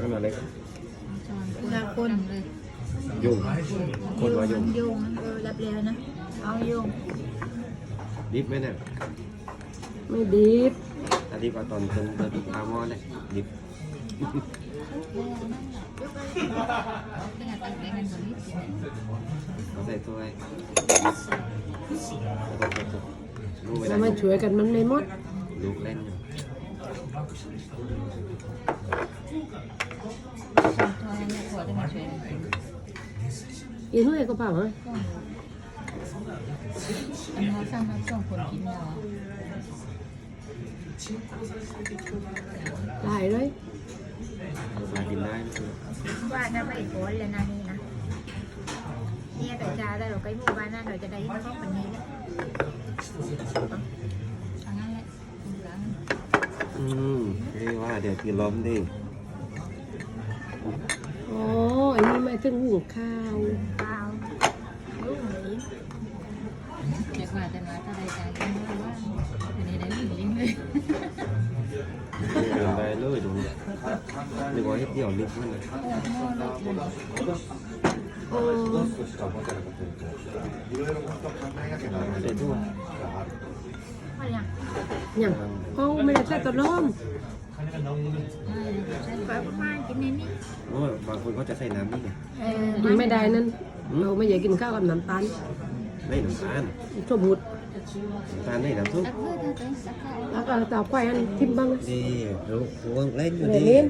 นั่นอะไรลาคนยุ่งคนว่ายุ่งยุงเออรับแล้วนะ เอายุงดิบไหมเนี่ยไม่ดีบถ้าดิบเอาตอนเป็นเบอร์ตุกอาหมอเลยดิบเอาใส่ถ้วยลูกเวแล้ลาวมาช่วยกันมันไม่หมดลูกเล่นอยู่ อีนุ่ยก็เปล่าฮะอันนี้สร้างมาส่งคนกินแล้วหลายเลยมากินได้ว่าจะไม่โกนเลยนะนี่นะเนี่ยแต่จะได้เราไปหมู่บ้านนั่นเราจะได้ยินข้อปันนี้นะอันนั้นแหละอืมเอ้ว่าเดี๋ยวกินล้อมดิ อ๋ออันนี้ม่ถึงหุงข้าวเปล่าลูกหมีเด็กว่าจะมาถ้าได้ใจกันว่าว่าอันนี้ได้หนึ่งลิ้นเลยเดินไปเลยตรงนี้นึกว่าเฮ็ดเดี่ยวลิฟต์มันนะโอ้ใส่ถ้วยว่าอย่างยังเขาไม่ได้ใส่ตะล้อม ไปประมาณกินในนี้โอ้ยบางคนเขาจะใส่น้ำนี่ไงเออมันไม่ได้นั่นเราไม่อยากกินข้าวกับน้ำตาลไม่น้ำตาลสมุดน้ำตาลไม่น้ำซุปตักเพื่อเธอเต้นสักข้าว แล้วก็ตาควายอันทิมบ้างนะดีลูกวงเล่นอยู่เดี๋ยวดีนี้